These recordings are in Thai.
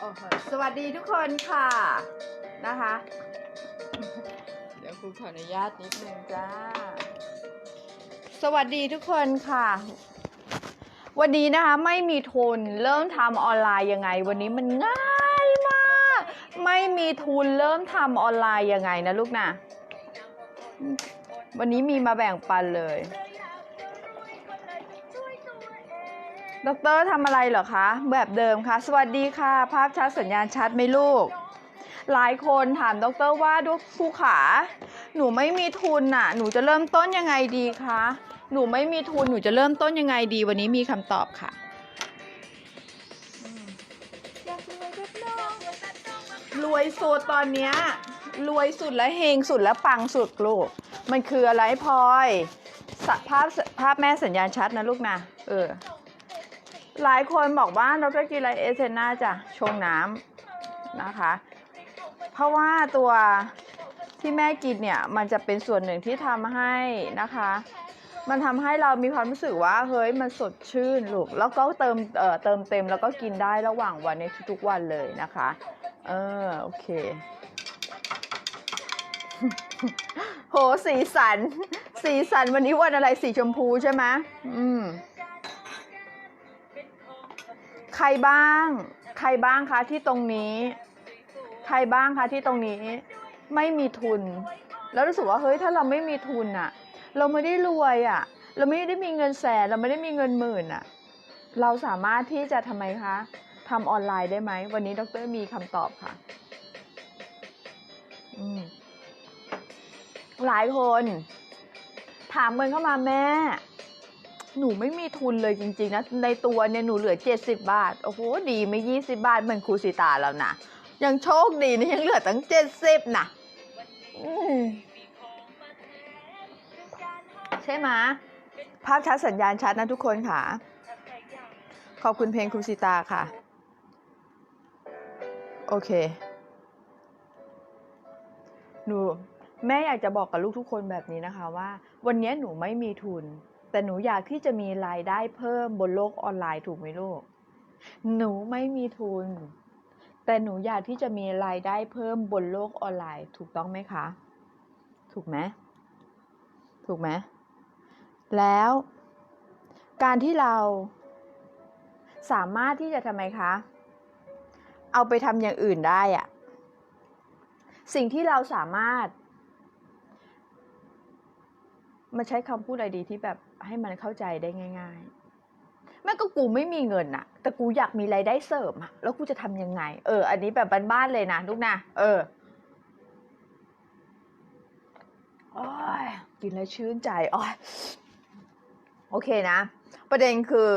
โอ้โหสวัสดีทุกคนค่ะนะคะ เดี๋ยวครูขออนุญาตนิดนึงจ้า สวัสดีทุกคนค่ะ วันนี้นะคะไม่มีทุนเริ่มทำออนไลน์ยังไง วันนี้มันง่ายมาก ไม่มีทุนเริ่มทำออนไลน์ยังไงนะลูกนะวันนี้มีมาแบ่งปันเลย ดอกเตอรทำอะไรเหรอคะ แบบเดิมคะสวัสดีค่ะ ภาพชัดสัญญาณชัดไหมลูก หลายคนถามดอกเตอรว่าดูครูขา หนูไม่มีทุนน่ะ หนูจะเริ่มต้นยังไงดีคะ หนูไม่มีทุน หนูจะเริ่มต้นยังไงดี วันนี้มีคำตอบค่ะรวยสุดตอนเนี้ยรวยสุดและเฮงสุดและปังสุดลูก มันคืออะไรพลอยภาพภาพแม่สัญญาณชัดนะลูกนะ เออ หลายคนบอกว่าดรกินไรเอเซน่าจะชงน้ำนะคะ เพราะว่าตัวที่แม่กินเนี่ยมันจะเป็นส่วนหนึ่งที่ทำให้นะคะ มันทำให้เรามีความรู้สึกว่าเฮ้ยมันสดชื่นลูกแล้วก็เติมเอ่อเติมเต็มแล้วก็กินได้ระหว่างวันในทุกๆวันเลยนะคะเออโอเคโหสีสัน สีสันวันนี้วันอะไรสีชมพูใช่ไหมอืม ครบ้าง ใครบ้างคะที่ตรงนี้ ใครบ้างคะที่ตรงนี้ ไม่มีทุน แล้วรู้สึกว่าเฮ้ยถ้าเราไม่มีทุนอะเราไม่ได้รวยอะเราไม่ได้มีเงินแสนเราไม่ได้มีเงินหมื่นอะเราสามารถที่จะทำไมคะทำออนไลน์ได้ไหม วันนี้ดรมีคำตอบค่ะอืมหลายคน ถามเงินเข้ามาแม่ หนูไม่มีทุนเลยจริงๆนะ ในตัวเนี่ยหนูเหลือ 70 บาท โอ้โห ดีไม่ 20 บาทเหมือนครูสิตาแล้วนะ ยังโชคดีนะยังเหลือตั้ง 70นะใช่ไหมภาพชัดสัญญาณชัดนะทุกคนค่ะ ขอบคุณเพลงครูสิตาค่ะ โอเค หนูแม่อยากจะบอกกับลูกทุกคนแบบนี้นะคะว่า วันนี้หนูไม่มีทุน แต่หนูอยากที่จะมีรายได้เพิ่มบนโลกออนไลน์ถูกไหมลูก หนูไม่มีทุน แต่หนูอยากที่จะมีรายได้เพิ่มบนโลกออนไลน์ถูกต้องไหมคะ ถูกไหมถูกไหมแล้ว การที่เรา สามารถที่จะทำไมคะ เอาไปทำอย่างอื่นได้อะสิ่งที่เราสามารถ มาใช้คำพูดอะไรดีที่แบบให้มันเข้าใจได้ง่าย ๆ แม่ก็กูไม่มีเงินอะแต่กูอยากมีรายได้เสริมอะแล้วกูจะทำยังไง เออ อันนี้แบบบ้านๆเลยนะลูกนะ เออโอ้ยกินแล้วชื่นใจโอ้ยโอเคนะ ประเด็นคือ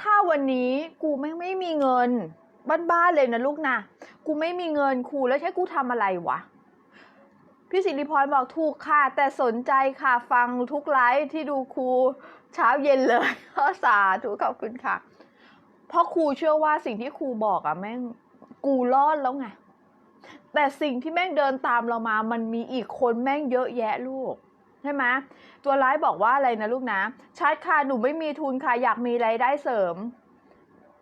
ถ้าวันนี้กูไม่ไม่มีเงิน บ้านๆเลยนะลูกนะ กูไม่มีเงินครูแล้วใช้กูทำอะไรวะ พี่สิริพรบอกถูกค่ะ แต่สนใจค่ะฟังทุกไลฟ์ที่ดูครูเช้าเย็นเลยสาธุขอบคุณค่ะ เพราะครูเชื่อว่าสิ่งที่ครูบอกอะแม่งกูรอดแล้วไงแต่สิ่งที่แม่งเดินตามเรามา มันมีอีกคนแม่งเยอะแยะลูกใช่ไหมตัวร้ายบอกว่าอะไรนะลูกนะชัดค่ะหนูไม่มีทุนค่ะอยากมีรายได้เสริม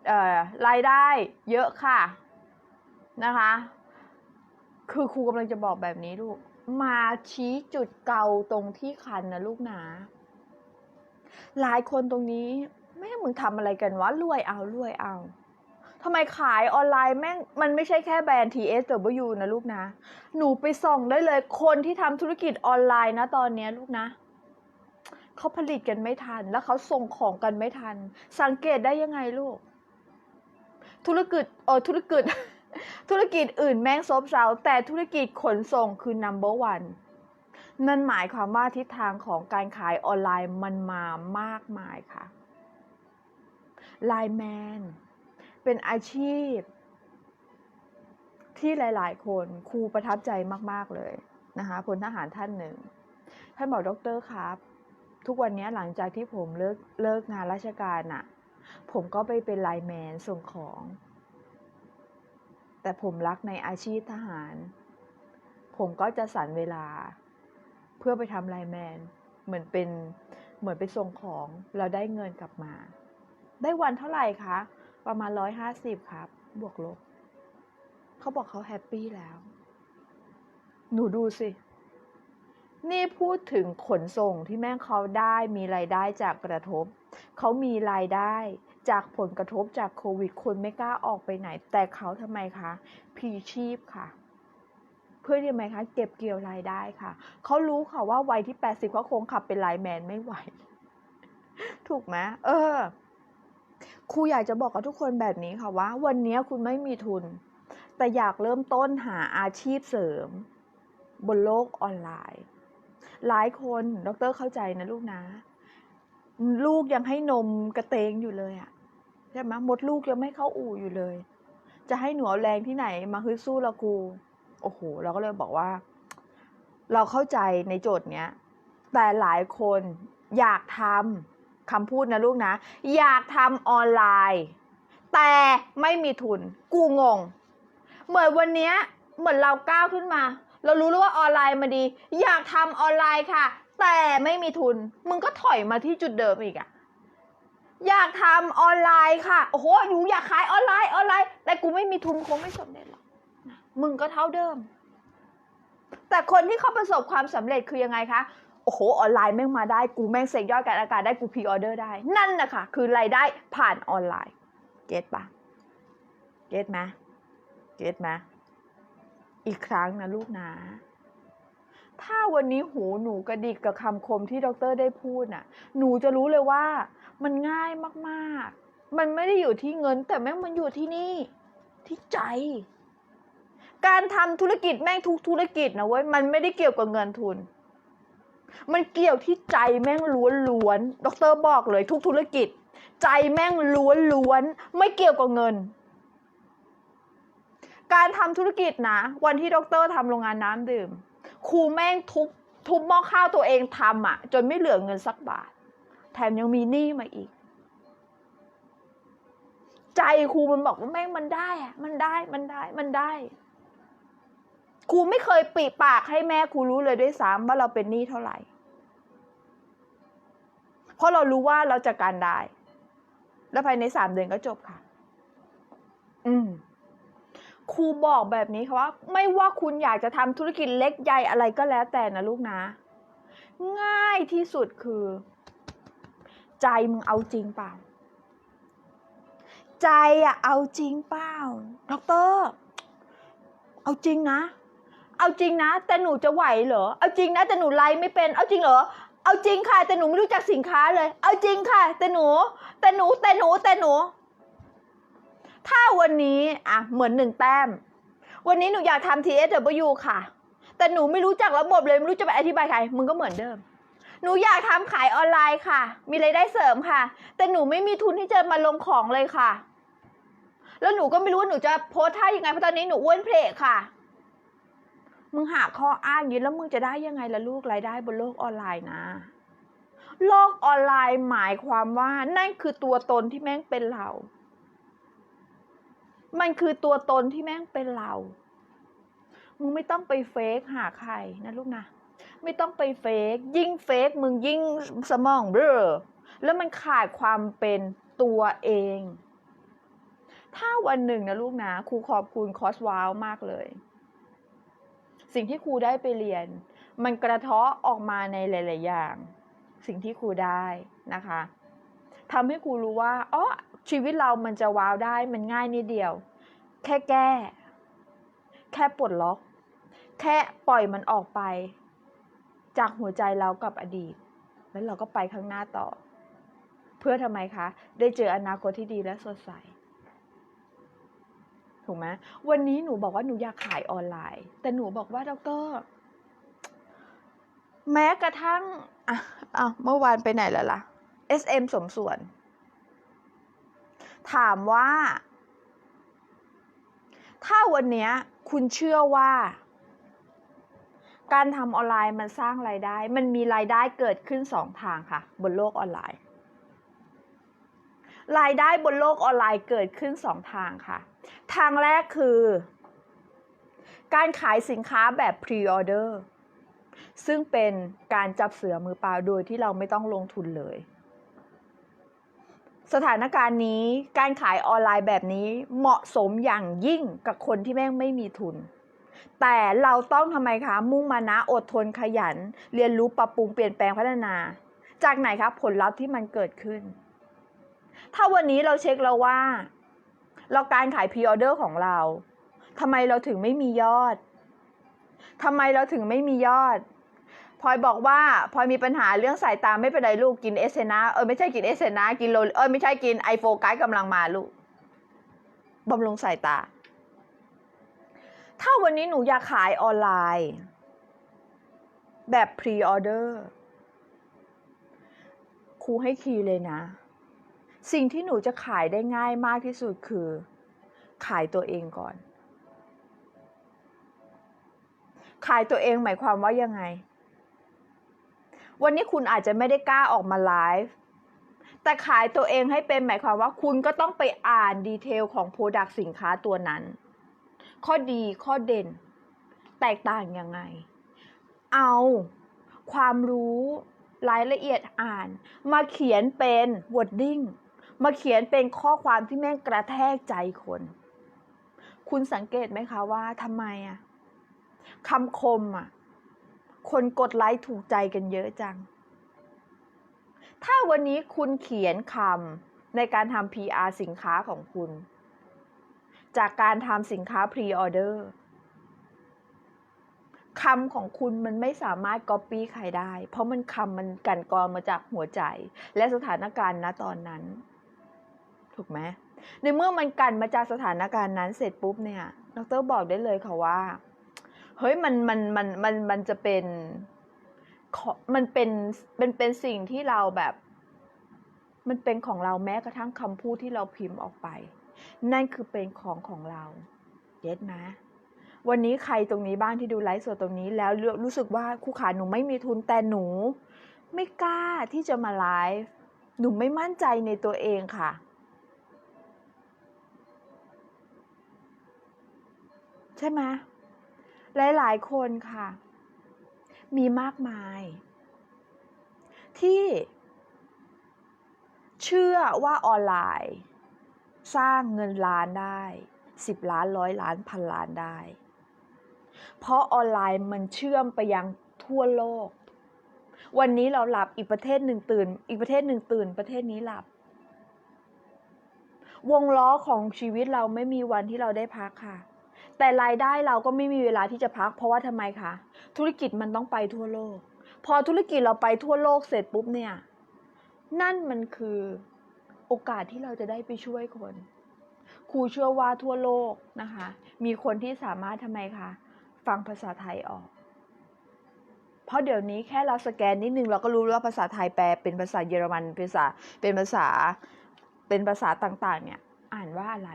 เอ่อรายได้เยอะค่ะนะคะ คือครูกำลังจะบอกแบบนี้ลูก มาชี้จุดเกาตรงที่คันนะลูกนะหลายคนตรงนี้ แม่มึงทำอะไรกันวะรวยเอารวยเอาทำไมขายออนไลน์แม่งมันไม่ใช่แค่แบรนด์ TSW นะลูกนะ หนูไปส่องได้เลยคนที่ทำธุรกิจออนไลน์นะตอนนี้ลูกนะเขาผลิตกันไม่ทัน แล้วเขาส่งของกันไม่ทัน สังเกตได้ยังไงลูก ธุรกิจเออธุรกิจ ธุรกิจอื่นแม่งซบเซาแต่ธุรกิจขนส่งคือ number one นั่นหมายความว่าทิศทางของการขายออนไลน์มันมามากมายค่ะไลน์แมนเป็นอาชีพ ที่หลาย ๆ คนครูประทับใจมาก ๆ เลยนะคะพลทหารท่านหนึ่ง ท่านบอกด็อกเตอร์ครับ ทุกวันนี้หลังจากที่ผมเลิกเลิกงานราชการน่ะผมก็ไปเป็นไลน์แมนส่งของ แต่ผมรักในอาชีพทหาร ผมก็จะสรรเวลา เพื่อไปทำไลแมน เหมือนเป็นเหมือนไปส่งของแล้วได้เงินกลับมา ได้วันเท่าไหร่คะ ประมาณร้อยห้าสิบครับ บวกลบ เขาบอกเขาแฮปปี้แล้ว หนูดูสิ นี่พูดถึงขนส่งที่แม่งเขาได้มีรายได้จากกระทบ เขามีรายได้ จากผลกระทบจากโควิดคนไม่กล้าออกไปไหน แต่เขาทำไมคะพีชีพค่ะ เพื่อที่ไหมคะ เก็บเกี่ยวรายได้ค่ะ เขารู้ค่ะว่าวัยที่ 80เขาคงขับเป็นไลน์แมนไม่ไหว ถูกไหมเออครูอยากจะบอกกับทุกคนแบบนี้ค่ะว่า วันนี้คุณไม่มีทุน แต่อยากเริ่มต้นหาอาชีพเสริม บนโลกออนไลน์ หลายคนดรเข้าใจนะลูกนะ ลูกยังให้นมกระเตงอยู่เลยอะ ช่ไหมมดลูกยังไม่เข้าอู่อยู่เลย จะให้หนูเอาแรงที่ไหนมาฮึดสู้ละกู โอ้โห เราก็เลยบอกว่า เราเข้าใจในโจทย์เนี้ย แต่หลายคนอยากทำคำพูดนะลูกนะ อยากทำออนไลน์ แต่ไม่มีทุน กูงง เหมือนวันเนี้ยเหมือนเราก้าวขึ้นมา เรารู้แล้วว่าออนไลน์มาดี อยากทำออนไลน์ค่ะ แต่ไม่มีทุน มึงก็ถอยมาที่จุดเดิมอีกอะ อยากทำออนไลน์ค่ะ โอ้โหหนูอยากขายออนไลน์ออนไลน์ แต่กูไม่มีทุนคงไม่สำเร็จหรอกมึงก็เท่าเดิม แต่คนที่เขาประสบความสำเร็จคือยังไงคะ โอ้โห ออนไลน์แม่งมาได้ กูแม่งเซ็กยอดการอากาศได้ กูพรีออเดอร์ได้ นั่นนะคะคือรายได้ผ่านออนไลน์ เก็ตปะเก็ตไหมเก็ตไหมอีกครั้งนะลูกนะ ถ้าวันนี้หูหนูกระดิกกับคำคมที่ด็อกเตอร์ได้พูดน่ะ หนูจะรู้เลยว่า มันง่ายมากๆ มันไม่ได้อยู่ที่เงิน แต่แม่งมันอยู่ที่นี่ ที่ใจ การทำธุรกิจแม่งทุกธุรกิจนะเว้ย มันไม่ได้เกี่ยวกับเงินทุน มันเกี่ยวที่ใจแม่งล้วนๆ ดรบอกเลยทุกธุรกิจ ใจแม่งล้วนๆ ไม่เกี่ยวกับเงิน การทำธุรกิจนะ วันที่ดรทำโรงงานน้ำดื่ม ครูแม่งทุบทุบหม้อข้าวตัวเองทำอะ จนไม่เหลือเงินสักบาท แถมยังมีหนี้มาอีก ใจครูมันบอกว่าแม่งมันได้อะมันได้มันได้มันได้ ครูไม่เคยปิปากให้แม่ครูรู้เลยด้วยซ้ำว่าเราเป็นหนี้เท่าไหร่ เพราะเรารู้ว่าเราจะการได้ แล้วภายในสามเดือนก็จบค่ะ อืมครูบอกแบบนี้ค่ะว่า ไม่ว่าคุณอยากจะทำธุรกิจเล็กใหญ่อะไรก็แล้วแต่นะลูกนะ ง่ายที่สุดคือ ใจมึงเอาจริงเปล่า ใจอะเอาจริงเปล่าด็อกเตอร์เอาจริงนะ เอาจริงนะ แต่หนูจะไหวเหรอ เอาจริงนะแต่หนูไลฟ์ไม่เป็น เอาจริงเหรอ เอาจริงค่ะ แต่หนูไม่รู้จักสินค้าเลย เอาจริงค่ะ แต่หนู แต่หนูแต่หนูแต่หนู ถ้าวันนี้อะเหมือนหนึ่งแต้ม วันนี้หนูอยากทำ TSW ค่ะ แต่หนูไม่รู้จักระบบเลยไม่รู้จะไปอธิบายใคร มึงก็เหมือนเดิม หนูอยากทำขายออนไลน์ค่ะ มีรายได้เสริมค่ะ แต่หนูไม่มีทุนที่จะมาลงของเลยค่ะ แล้วหนูก็ไม่รู้ว่าหนูจะโพสท่ายังไงเพราะตอนนี้หนูอ้วนเพลค่ะ มึงหาข้ออ้างอยืนแล้วมึงจะได้ยังไงล่ะลูกรายได้บนโลกออนไลน์นะ โลกออนไลน์หมายความว่านั่นคือตัวตนที่แม่งเป็นเรา มันคือตัวตนที่แม่งเป็นเรา มึงไม่ต้องไปเฟกหาใครนะลูกนะ ไม่ต้องไปเฟกยิ่งเฟกมึงยิ่งสมองเบลอแล้วมันขาดความเป็นตัวเอง ถ้าวันหนึ่งนะลูกนะครูขอบคุณคอสว้าวมากเลย สิ่งที่ครูได้ไปเรียน มันกระเทาะออกมาในหลาย ๆ อย่าง สิ่งที่ครูได้นะคะทำให้ครูรู้ว่าอ๋อชีวิตเรามันจะว้าวได้มันง่ายนิดเดียว แค่แก้ แค่ปลดล็อก แค่ปล่อยมันออกไป จากหัวใจเรากับอดีต แล้วเราก็ไปข้างหน้าต่อ เพื่อทำไมคะ ได้เจออนาคตที่ดีและสดใสถูกไหมวันนี้หนูบอกว่าหนูอยากขายออนไลน์ แต่หนูบอกว่าดอกเตอรแม้กระทั่งอะอะเมื่อวานไปไหนแล้วล่ะ SM สมส่วน ถามว่า ถ้าวันนี้คุณเชื่อว่า การทำออนไลน์มันสร้างรายได้ มันมีรายได้เกิดขึ้นสองทางค่ะ บนโลกออนไลน์ รายได้บนโลกออนไลน์เกิดขึ้นสองทางค่ะ ทางแรกคือ การขายสินค้าแบบพรีออเดอร์ซึ่งเป็นการจับเสือมือเปล่าโดยที่เราไม่ต้องลงทุนเลยสสถานการณ์นี้การขายออนไลน์แบบนี้เหมาะสมอย่างยิ่งกับคนที่แม่งไม่มีทุน แต่เราต้องทำไมคะ มุ่งมานะอดทนขยัน เรียนรู้ปรับปรุงเปลี่ยนแปลงพัฒนา จากไหนครับผลลัพธ์ที่มันเกิดขึ้น ถ้าวันนี้เราเช็คแล้วว่า เราการขายพรีออเดอร์ของเราทำไมเราถึงไม่มียอดทำไมเราถึงไม่มียอดพลอยบอกว่าพลอยมีปัญหาเรื่องสายตาไม่เป็นไรลูกกินเอสเซนาเออไม่ใช่กินเอสเซนากินโลเออไม่ใช่กินไอโฟกัสกำลังมาลูกบำรุงสายตา ถ้าวันนี้หนูอยากขายออนไลน์ แบบพรีออเดอร์ครูให้คีย์เลยนะ สิ่งที่หนูจะขายได้ง่ายมากที่สุดคือ ขายตัวเองก่อน ขายตัวเองหมายความว่ายังไง วันนี้คุณอาจจะไม่ได้กล้าออกมาไลฟ์แต่ขายตัวเองให้เป็นหมายความว่าคุณก็ต้องไปอ่านดีเทลของโปรดักต์สินค้าตัวนั้น ข้อดีข้อเด่น แตกต่างยังไง เอาความรู้รายละเอียดอ่าน มาเขียนเป็น wording มาเขียนเป็นข้อความที่แม่งกระแทกใจคน คุณสังเกตไหมคะว่าทำไมอะคำคมอะคนกดไลค์ถูกใจกันเยอะจัง ถ้าวันนี้คุณเขียนคำในการทำ PR สินค้าของคุณ จากการทำสินค้าพรีออเดอร์คำของคุณมันไม่สามารถก๊อปปี้ใครได้ เพราะมันคำมันกันกรองมาจากหัวใจ และสถานการณ์ณตอนนั้น ถูกไหมในเมื่อมันกันมาจากสถานการณ์นั้นเสร็จปุ๊บเนี่ยดรบอกได้เลยค่ะว่า เฮ้ยมันมันมันมันมันจะเป็นมันเป็นเป็นเป็นสิ่งที่เราแบบ มันเป็นของเราแม้กระทั่งคำพูดที่เราพิมพ์ออกไป นั่นคือเป็นของของเราเย็ดนะวันนี้ใครตรงนี้บ้างที่ดูไลฟ์สดตรงนี้แล้วรู้รู้สึกว่าคู่ขาหนูไม่มีทุนแต่หนู ไม่กล้าที่จะมาไลฟ์หนูไม่มั่นใจในตัวเองค่ะ ใช่ไหมหลาย ๆ คนค่ะ มีมากมาย ที่ เชื่อว่าออนไลน์ สร้างเงินล้านได้สิบล้านร้อยล้านพันล้านได้ เพราะออนไลน์มันเชื่อมไปยังทั่วโลก วันนี้เราหลับอีกประเทศหนึ่งตื่น อีกประเทศหนึ่งตื่น ประเทศนี้หลับ วงล้อของชีวิตเราไม่มีวันที่เราได้พักค่ะ แต่รายได้เราก็ไม่มีเวลาที่จะพัก เพราะว่าทำไมคะธุรกิจมันต้องไปทั่วโลก พอธุรกิจเราไปทั่วโลกเสร็จปุ๊บเนี่ย นั่นมันคือ โอกาสที่เราจะได้ไปช่วยคน ครูเชื่อว่าทั่วโลกนะคะ มีคนที่สามารถทำไมคะฟังภาษาไทยออก เพราะเดี๋ยวนี้แค่เราสแกนนิดนึงเราก็รู้ว่าภาษาไทยแปลเป็นภาษาเยอรมันเป็นภาษาเป็นภาษาเป็นภาษาต่างๆ เนี่ย อ่านว่าอะไร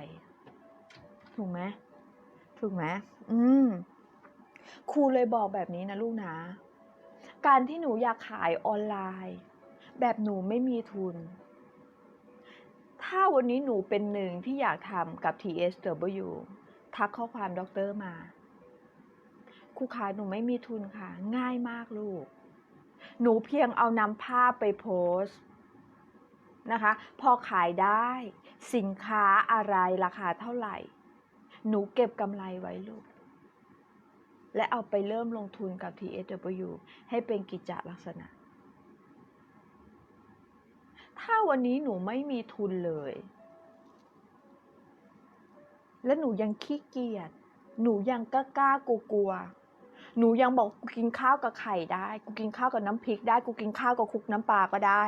ถูกไหมถูกไหมอืมครูเลยบอกแบบนี้นะลูกนะ การที่หนูอยากขายออนไลน์ แบบหนูไม่มีทุน ถ้าวันนี้หนูเป็นหนึ่งที่อยากทำกับ TSW ทักข้อความด็อกเตอร์มาครูขาหนูไม่มีทุนค่ะ ง่ายมากลูก หนูเพียงเอานำภาพไปโพสนะคะ พอขายได้สินค้าอะไรราคาเท่าไหร่ หนูเก็บกำไรไว้ลูก และเอาไปเริ่มลงทุนกับ TSW ให้เป็นกิจจลักษณะ ถ้าวันนี้หนูไม่มีทุนเลย และหนูยังขี้เกียจ หนูยังกล้ากล้ากลัวกลัว หนูยังบอกกูกินข้าวกับไข่ได้ กูกินข้าวกับน้ำพริกได้ กูกินข้าวกับคลุกน้ำปลาก็ได้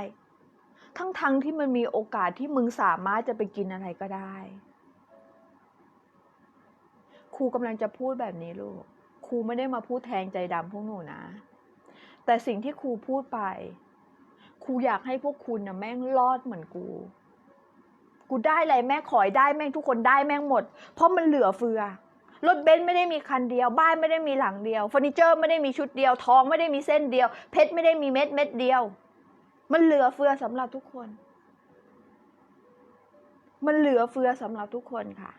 ทั้งๆทที่มันมีโอกาสที่มึงสามารถจะไปกินอะไรก็ได้ ครูกำลังจะพูดแบบนี้ลูก ครูไม่ได้มาพูดแทงใจดำพวกหนูนะ แต่สิ่งที่ครูพูดไป ครูอยากให้พวกคุณนะแม่งรอดเหมือนกู กูได้อะไรแม่งขอยได้แม่งทุกคนได้แม่งหมด เพราะมันเหลือเฟือ รถเบนซ์ไม่ได้มีคันเดียว บ้านไม่ได้มีหลังเดียวเฟอร์นิเจอร์ไม่ได้มีชุดเดียว ทองไม่ได้มีเส้นเดียว เพชรไม่ได้มีเม็ดเม็ดเดียว มันเหลือเฟือสำหรับทุกคน มันเหลือเฟือสำหรับทุกคนค่ะ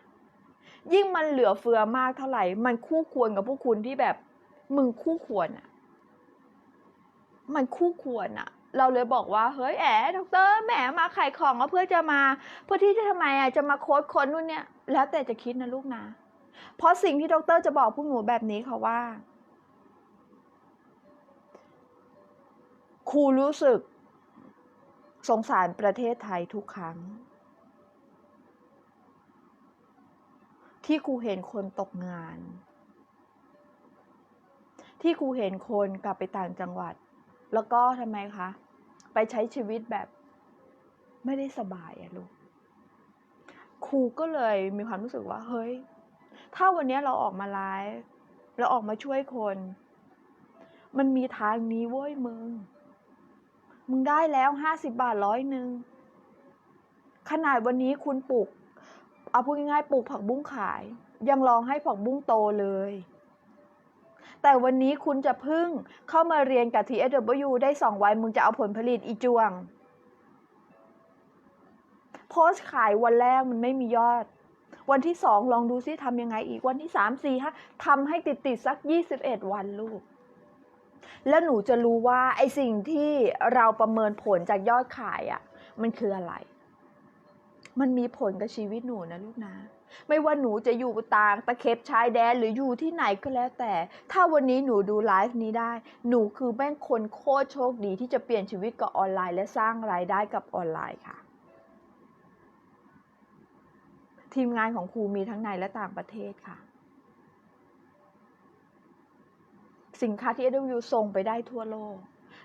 ยิ่งมันเหลือเฟือมากเท่าไหร่ มันคู่ควรกับพวกคุณที่แบบ มึงคู่ควรอะมันคู่ควรอะ เราเลยบอกว่าเฮ้ยแอ๋ดอกเตอร์แหมมาขายของก็เพื่อจะมา เพื่อที่จะทำไมอะจะมาโค้ดคนนู่นเนี่ย แล้วแต่จะคิดนะลูกนะ เพราะสิ่งที่ดอกเตอร์จะบอกพวกหนูแบบนี้ค่ะว่าครูรู้สึก สงสารประเทศไทยทุกครั้ง ที่ครูเห็นคนตกงาน ที่ครูเห็นคนกลับไปต่างจังหวัด แล้วก็ทำไมคะ ไปใช้ชีวิตแบบไม่ได้สบายอะลูก ครูก็เลยมีความรู้สึกว่า เฮ้ย ถ้าวันนี้เราออกมาไลฟ์เราออกมาช่วยคน มันมีทางนี้เว้ยมึง มึงได้แล้วห้าสิบบาทร้อยหนึ่ง ขนาดวันนี้คุณปลูก เอาพูดง่ายๆปลูกผักบุ้งขาย ยังลองให้ผักบุ้งโตเลย แต่วันนี้คุณจะพึ่งเข้ามาเรียนกับ TSW ได้สองวัน มึงจะเอาผลผลิตอีจวง โพสต์ขายวันแรกมันไม่มียอด วันที่สองลองดูซิทำยังไงอีกวันที่สามสี่ห้าทำให้ติดติดสักยี่สิบเอ็ดวันลูก แล้วหนูจะรู้ว่าไอสิ่งที่เราประเมินผลจากยอดขายอะ่ะ มันคืออะไร มันมีผลกับชีวิตหนูนะลูกนะ ไม่ว่าหนูจะอยู่ต่างตะเข็บชายแดนหรืออยู่ที่ไหนก็แล้วแต่ ถ้าวันนี้หนูดูไลฟ์นี้ได้ หนูคือแม่งคนโคตรโชคดีที่จะเปลี่ยนชีวิตกับออนไลน์ และสร้างรายได้กับออนไลน์ค่ะ ทีมงานของครูมีทั้งในและต่างประเทศค่ะ สินค้าที่ AW ส่งไปได้ทั่วโลก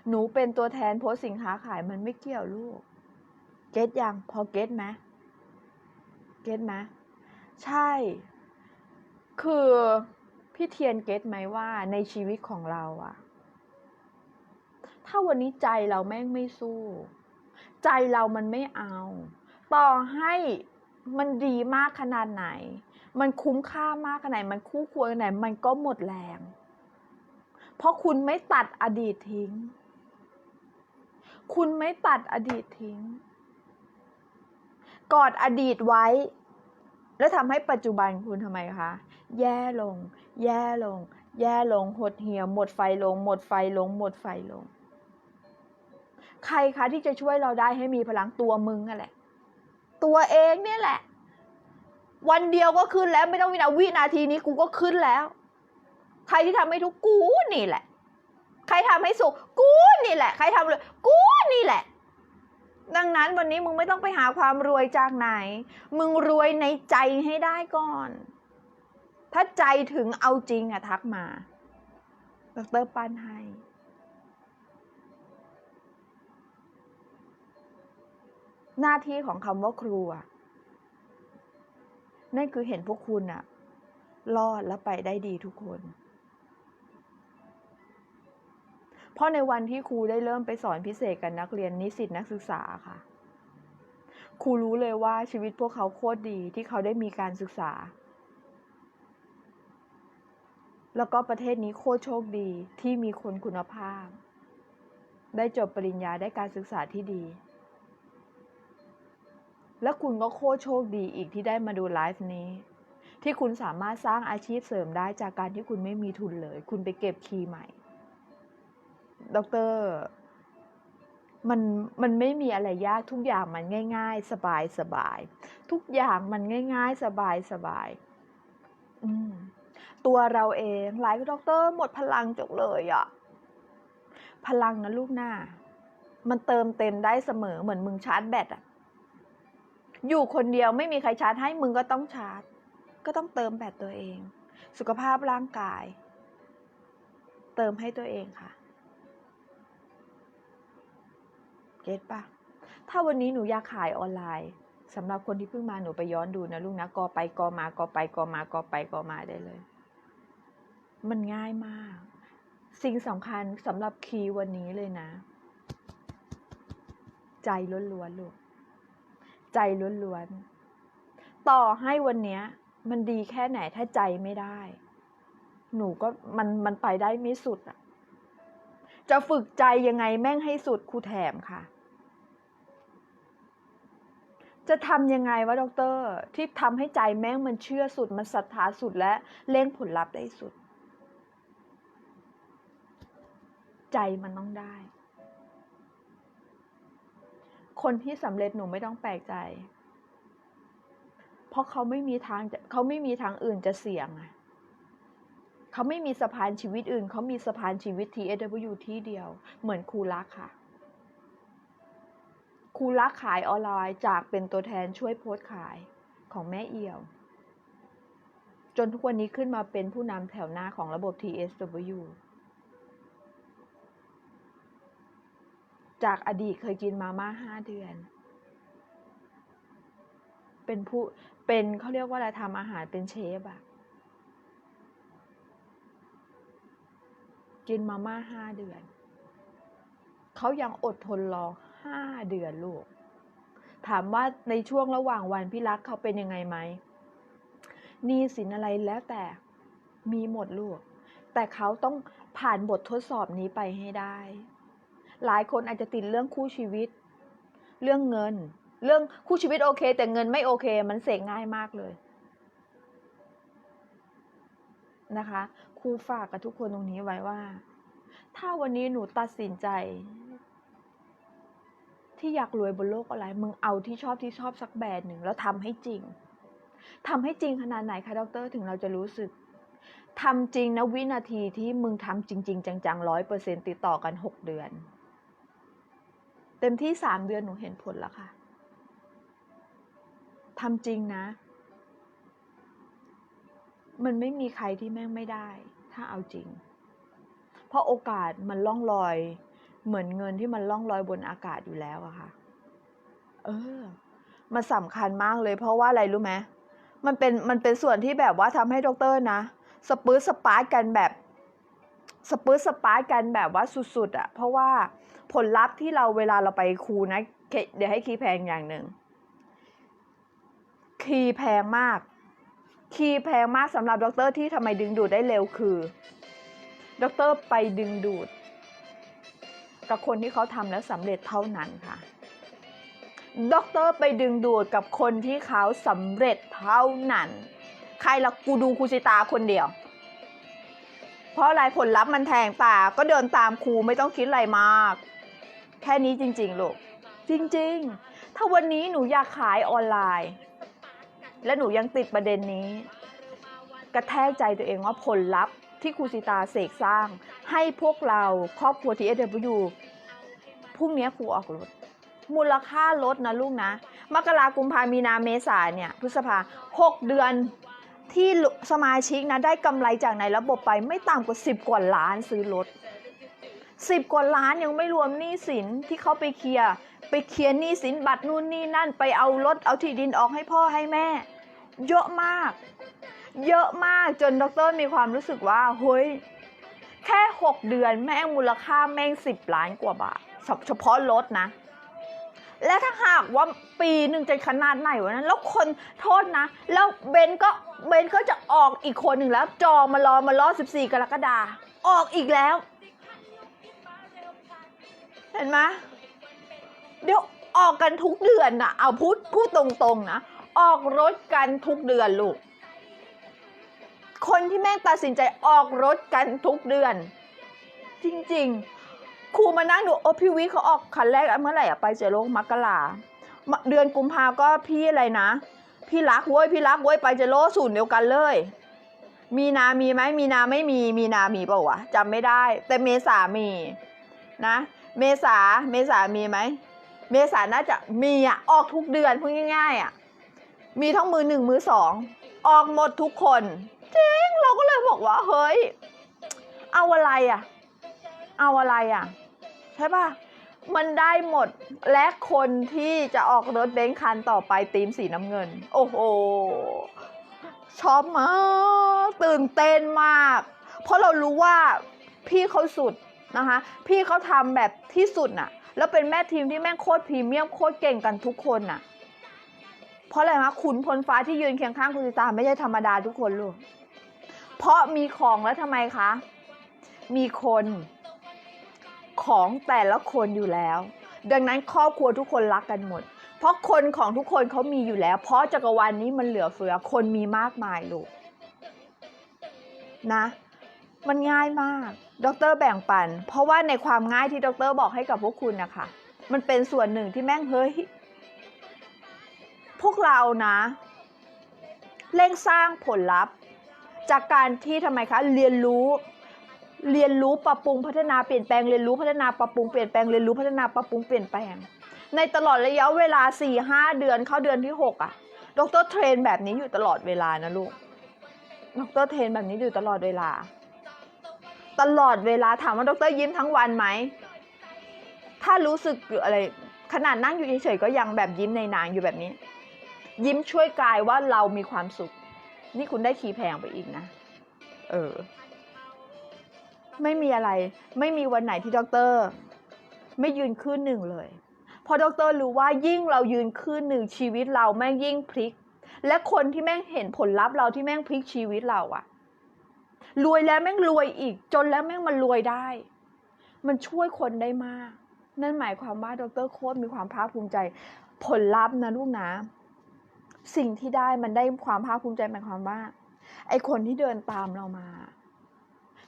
หนูเป็นตัวแทนโพสสินค้าขายมันไม่เกี่ยวลูก เก็ตยังพอเก็ตไหมเก็ตไหม ใช่ คือพี่เทียนเก็ตไหมว่าในชีวิตของเราอะถ้าวันนี้ใจเราแม่งไม่สู้ ใจเรามันไม่เอา ต่อให้มันดีมากขนาดไหน มันคุ้มค่ามากขนาดไหน มันคู่ควรขนาดไหน มันก็หมดแรง เพราะคุณไม่ตัดอดีตทิ้ง คุณไม่ตัดอดีตทิ้ง กอดอดีตไว้ แล้วทำให้ปัจจุบันคุณทำไมคะ แย่ลง แย่ลง แย่ลง หดเหี่ยว หมดไฟลง หมดไฟลง หมดไฟลง ใครคะที่จะช่วยเราได้ให้มีพลังตัวมึงนั่นแหละ ตัวเองเนี่ยแหละ วันเดียวก็ขึ้นแล้วไม่ต้องวินาวินาทีนี้กูก็ขึ้นแล้ว ใครที่ทำให้ทุกกูนี่แหละ ใครทำให้สุขกูนี่แหละ ใครทำเลยกูนี่แหละ ดังนั้นวันนี้มึงไม่ต้องไปหาความรวยจากไหน มึงรวยในใจให้ได้ก่อน ถ้าใจถึงเอาจริงอะทักมาดรปันให้หน้าที่ของคำว่าครูอะนั่นคือเห็นพวกคุณอะรอดและไปได้ดีทุกคน ราะในวันที่ครูได้เริ่มไปสอนพิเศษกับนักเรียนนิสิตนักศึกษาค่ะ ครูรู้เลยว่าชีวิตพวกเขาโคตรดีที่เขาได้มีการศึกษา แล้วก็ประเทศนี้โคตรโชคดีที่มีคนคุณภาพ ได้จบปริญญาได้การศึกษาที่ดี และคุณก็โคตรโชคดีอีกที่ได้มาดูไลฟ์นี้ที่คุณสามารถสร้างอาชีพเสริมได้จากการที่คุณไม่มีทุนเลย คุณไปเก็บคีย์ใหม่ ด็อกเตอร์มันมันไม่มีอะไรยากทุกอย่างมันง่าย ๆ สบายสบาย ทุกอย่างมันง่าย ๆ สบายสบาย อืมตัวเราเองหลายด็อกเตอร์หมดพลังจกเลยอะพลังนะลูกหน้า มันเติมเต็มได้เสมอเหมือนมึงชาร์จแบตอะอยู่คนเดียวไม่มีใครชาร์จให้มึงก็ต้องชาร์จ ก็ต้องเติมแบตตัวเอง สุขภาพร่างกาย เติมให้ตัวเองค่ะ เก็ตปะถ้าวันนี้หนูอยากขายออนไลน์สำหรับคนที่เพิ่งมาหนูไปย้อนดูนะลูกนะกอไปกอมากอไปกอมากอไปกอมาได้เลย มันง่ายมาก สิ่งสำคัญสำหรับคีย์วันนี้เลยนะ ใจล้วนๆลูก ใจล้วนๆ ต่อให้วันเนี้ยมันดีแค่ไหนถ้าใจไม่ได้ หนูก็มันมันไปได้ไม่สุดอะ จะฝึกใจยังไงแม่งให้สุดครูแถมค่ะ จะทำยังไงวะด็อกเตอร์ที่ทำให้ใจแม่งมันเชื่อสุด มันศรัทธาสุดและเล่งผลลัพธ์ได้สุด ใจมันต้องได้ คนที่สำเร็จหนูไม่ต้องแปลกใจ เพราะเขาไม่มีทางจะเขาไม่มีทางอื่นจะเสี่ยงอะ เขาไม่มีสะพานชีวิตอื่น เขามีสะพานชีวิต TSW ที่เดียว เหมือนครูรักค่ะ ครูรักขายออนไลน์จากเป็นตัวแทนช่วยโพสต์ขายของแม่เอี่ยว จนทุกวันนี้ขึ้นมาเป็นผู้นำแถวหน้าของระบบ TSW จากอดีตเคยกินมาม่าห้าเดือน เป็นผู้ เป็นเขาเรียกว่าอะไรทำอาหารเป็นเชฟอะ กินมาม่าห้าเดือน เขายังอดทนรอห้าเดือนลูก ถามว่าในช่วงระหว่างวันพี่รักเขาเป็นยังไงไหมนี่สินอะไรแล้วแต่มีหมดลูก แต่เขาต้องผ่านบททดสอบนี้ไปให้ได้ หลายคนอาจจะติดเรื่องคู่ชีวิต เรื่องเงิน เรื่องคู่ชีวิตโอเค แต่เงินไม่โอเค มันเสกง่ายมากเลยนะคะ ครูฝากกับทุกคนตรงนี้ไว้ว่า ถ้าวันนี้หนูตัดสินใจ ที่อยากรวยบนโลกอะไรมึงเอาที่ชอบที่ชอบสักแบรนด์หนึ่งแล้วทำให้จริงทำให้จริงขนาดไหนคะดรถึงเราจะรู้สึกทำจริงนะวินาทีที่มึงทำจริง ๆ จังๆร้อยเปอร์เซ็นติดต่อกันหกเดือน เต็มที่สามเดือนหนูเห็นผลแล้วค่ะทำจริงนะ มันไม่มีใครที่แม่งไม่ได้ ถ้าเอาจริง เพราะโอกาสมันล่องลอย เหมือนเงินที่มันล่องลอยบนอากาศอยู่แล้วอะค่ะ เออ มันสำคัญมากเลย เพราะว่าอะไรรู้ไหมมันเป็นมันเป็นส่วนที่แบบว่าทำให้ดรนะสปื้สปาร์กกันแบบสปื้สปาร์กกันแบบว่าสุดๆอะเพราะว่าผลลัพธ์ที่เราเวลาเราไปครูนะเคเดี๋ยวให้คีย์แพงอย่างหนึ่งคีย์แพงมาก คีย์แพงมากสำหรับด็อกเตอร์ที่ทำไมดึงดูดได้เร็วคือด็อกเตอร์ไปดึงดูด กับคนที่เขาทำแล้วสำเร็จเท่านั้นค่ะด็อกเตอร์ไปดึงดูดกับคนที่เขาสำเร็จเท่านั้น ใครละกูดูครูชิตาคนเดียว เพราะอะไรผลลัพธ์มันแทงตาก็เดินตามครูไม่ต้องคิดอะไรมาก แค่นี้จริงๆลูกจริง ๆ ถ้าวันนี้หนูอยากขายออนไลน์ และหนูยังติดประเด็นนี้ กระแทกใจตัวเองว่าผลลัพธ์ที่ครูสิตาเสกสร้าง ให้พวกเราครอบครัวทีเอวยูพรุ่งนี้ครูออกรถ มูลค่ารถนะลูกนะ มกรากุมภามีนาเมษาเนี่ยพฤษภาหกเดือนที่สมาชิกนะได้กำไรจากในระบบไปไม่ต่ำกว่าสิบกว่าล้านซื้อรถสิบกว่าล้านยังไม่รวมหนี้สินที่เขาไปเคลียร์ ไปเคลียร์หนี้สินบัตรนู่นนี่นั่นไปเอารถเอาที่ดินออกให้พ่อให้แม่ เยอะมาก เยอะมากจนดรมีความรู้สึกว่าเฮ้ยแค่หกเดือนแม่งมูลค่าแม่งสิบล้านกว่าบาทเฉพาะรถนะ และถ้าหากว่าปีหนึ่งจะขนาดไหนวะนั้น แล้วคนโทษนะ แล้วเบนก็เบนก็จะออกอีกคนหนึ่งแล้ว จองมารอมารอ 14 กรกฎาออกอีกแล้ว เห็นไหม เดี๋ยวออกกันทุกเดือนนะเอาพูดพูดตรงๆนะ ออกรถกันทุกเดือนลูก คนที่แม่งตัดสินใจออกรถกันทุกเดือน จริงๆ ครูมานั่งดูโอ้พี่วิเขาออกคันแรกเมื่อไหร่อะไปเจอโลกมกราเดือนกุมภาก็พี่อะไรนะ พี่รักเว้ยพี่รักเว้ยไปเจอโลศูนย์เดียวกันเลย มีนามีไหมมีนาไม่มีมีนามีเปล่าวะจำไม่ได้ แต่เมษามีนะ เมษาเมษามีไหม เมษาน่าจะมีอะออกทุกเดือนพูดง่ายๆอะมีทั้งมือหนึ่งมือสองออกหมดทุกคนจริงเราก็เลยบอกว่าเฮ้ย เอาอะไรอะ เอาอะไรอะ ใช่ป่ะ มันได้หมดและคนที่จะออกรถเบนซ์คันต่อไปตีมสีน้ำเงิน โอ้โหชอบมากตื่นเต้นมาก เพราะเรารู้ว่าพี่เขาสุดนะคะ พี่เขาทำแบบที่สุดน่ะ แล้วเป็นแม่ทีมที่แม่งโคตรพรีเมียมโคตรเก่งกันทุกคนน่ะเพราะอะไรคะขุนพลฟ้าที่ยืนเคียงข้างคุณสิตาไม่ใช่ธรรมดาทุกคนลูก เพราะมีของแล้วทำไมคะ มีคนของแต่ละคนอยู่แล้ว ดังนั้นครอบครัวทุกคนรักกันหมด เพราะคนของทุกคนเขามีอยู่แล้ว เพราะจักรวาลนนี้มันเหลือเฟือ คนมีมากมายลูกนะ มันง่ายมาก ดรแบ่งปัน เพราะว่าในความง่ายที่ดรบอกให้กับพวกคุณนะคะมันเป็นส่วนหนึ่งที่แม่งเฮ้ย พวกเรานะ เร่งสร้างผลลัพธ์ จากการที่ทำไมคะ เรียนรู้ เรียนรู้ปรับปรุงพัฒนาเปลี่ยนแปลงเรียนรู้พัฒนาปรับปรุงเปลี่ยนแปลงเรียนรู้พัฒนาปรับปรุงเปลี่ยนแปลง ในตลอดระยะเวลา4-5เดือนเข้าเดือนที่ 6 อะ ดรเทรนแบบนี้อยู่ตลอดเวลานะลูก ดรเทรนแบบนี้อยู่ตลอดเวลา ตลอดเวลาถามว่าดรยิ้มทั้งวันไหม ถ้ารู้สึกอะไร ขนาดนั่งอยู่เฉยๆก็ยังแบบยิ้มในนางอยู่แบบนี้ ยิ้มช่วยกายว่าเรามีความสุข นี่คุณได้คีย์แพงไปอีกนะ เออ ไม่มีอะไร ไม่มีวันไหนที่ด็อกเตอร์ ไม่ยืนขึ้นหนึ่งเลยเพราะด็อกเตอร์รู้ว่ายิ่งเรายืนขึ้นหนึ่งชีวิตเราแม่งยิ่งพลิก และคนที่แม่งเห็นผลลัพธ์เราที่แม่งพลิกชีวิตเราอะ รวยแล้วแม่งรวยอีก จนแล้วแม่งมันรวยได้ มันช่วยคนได้มาก นั่นหมายความว่าดรโค้ดมีความภาคภูมิใจ ผลลัพธ์นะลูกนะ สิ่งที่ได้มันได้ความภาคภูมิใจหมายความว่า ไอคนที่เดินตามเรามา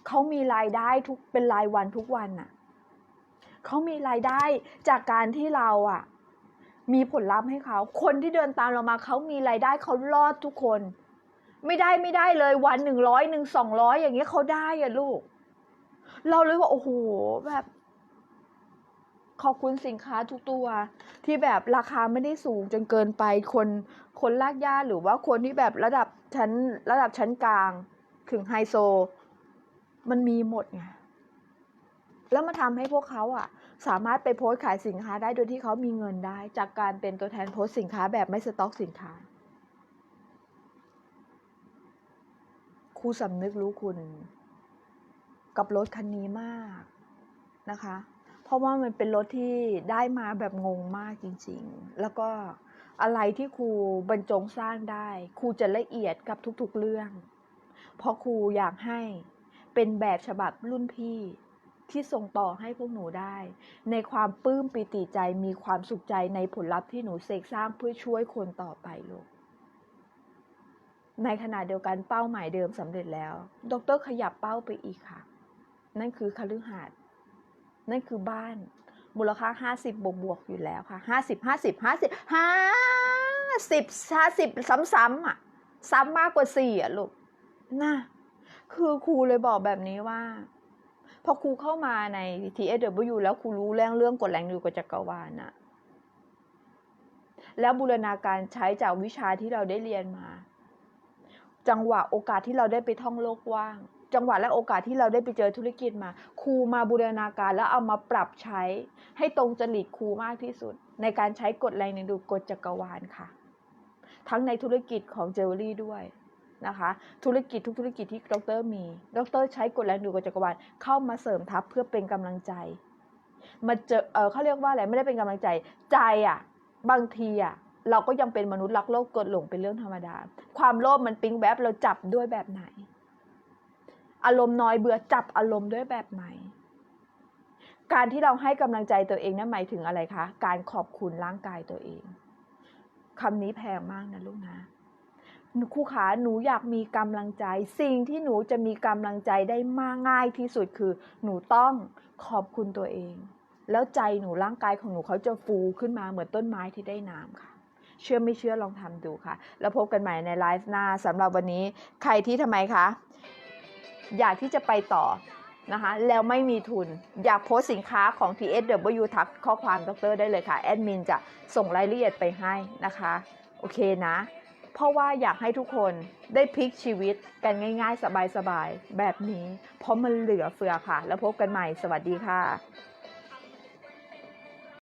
เขามีรายได้ทุกเป็นรายวันทุกวันน่ะ เขามีรายได้จากการที่เราอะ มีผลลัพธ์ให้เขา คนที่เดินตามเรามา เขามีรายได้เขารอดทุกคน ไม่ได้ไม่ได้เลยวันหนึ่งร้อยหนึ่งสองร้อยอย่างเงี้ยเขาได้อะลูก เราเลยว่าโอ้โหแบบ ขอบคุณสินค้าทุกตัว ที่แบบราคาไม่ได้สูงจนเกินไปคนคนลากย่าหรือว่าคนที่แบบระดับชั้นระดับชั้นกลาง ถึงไฮโซ มันมีหมดไงแล้วมาทำให้พวกเขาอะสามารถไปโพสต์ขายสินค้าได้โดยที่เขามีเงินได้ จากการเป็นตัวแทนโพสต์สินค้าแบบไม่สต็อกสินค้า ครูสำนึกรู้คุณ กับรถคันนี้มากนะคะ เพราะว่ามันเป็นรถที่ได้มาแบบงงมากจริง ๆ แล้วก็อะไรที่ครูบรรจงสร้างได้ครูจะละเอียดกับทุกๆเรื่อง เพราะครูอยากให้เป็นแบบฉบับรุ่นพี่ที่ส่งต่อให้พวกหนูได้ ในความปลื้มปิติใจมีความสุขใจในผลลัพธ์ที่หนูเสกสร้างเพื่อช่วยคนต่อไปลูก ในขณะเดียวกันเป้าหมายเดิมสำเร็จแล้ว ดรขยับเป้าไปอีกค่ะ นั่นคือคฤหาสน์นั่นคือบ้าน มูลค่าห้าสิบบวกบวกอยู่แล้วค่ะห้าสิบห้าสิบห้าสิบห้าสิบห้าสิบซ้ำๆอะ ซ้ำมากกว่าสี่อะลูกนะคือครูเลยบอกแบบนี้ว่า พอครูเข้ามาใน TSW แล้วครูรู้เรื่องเรื่องกฎแรงอยู่กับจักรวาลน่ะแล้วบูรณาการใช้จากวิชาที่เราได้เรียนมา จังหวะโอกาสที่เราได้ไปท่องโลกว่าง จังหวะและโอกาสที่เราได้ไปเจอธุรกิจมา ครูมาบูรณาการแล้วเอามาปรับใช้ ให้ตรงจริตครูมากที่สุด ในการใช้กฎแรงดึงดูดกฎจักรวาลค่ะ ทั้งในธุรกิจของเจวเวลรี่ด้วยนะคะ ธุรกิจทุกธุรกิจที่ดรมี ดรใช้กฎแรงดึงดูดกฎจักรวาลเข้ามาเสริมทัพเพื่อเป็นกำลังใจ มาเจอเออเขาเรียกว่าอะไรไม่ได้เป็นกำลังใจใจอะบางทีอะ เราก็ยังเป็นมนุษย์รักโลภกดหลงเป็นเรื่องธรรมดา ความโลภมันปิ๊งแวบเราจับด้วยแบบไหน อารมณ์น้อยเบื่อจับอารมณ์ด้วยแบบไหน การที่เราให้กำลังใจตัวเองนั่นหมายถึงอะไรคะ การขอบคุณร่างกายตัวเองคำนี้แพงมากนะลูกนะครูขาหนูอยากมีกำลังใจ สิ่งที่หนูจะมีกำลังใจได้มากง่ายที่สุดคือ หนูต้องขอบคุณตัวเอง แล้วใจหนูร่างกายของหนูเขาจะฟูขึ้นมาเหมือนต้นไม้ที่ได้น้ำค่ะ เชื่อไม่เชื่อลองทำดูค่ะ แล้วพบกันใหม่ในไลฟ์หน้าสำหรับวันนี้ใครที่ทำไมคะ อยากที่จะไปต่อนะคะแล้วไม่มีทุนอยากโพสสินค้าของ TSW ทักข้อความดรได้เลยค่ะ แอดมินจะส่งรายละเอียดไปให้นะคะ โอเคนะ เพราะว่าอยากให้ทุกคนได้พลิกชีวิตกันง่ายๆ สบายๆ แบบนี้ เพราะมันเหลือเฟือค่ะ แล้วพบกันใหม่สวัสดีค่ะ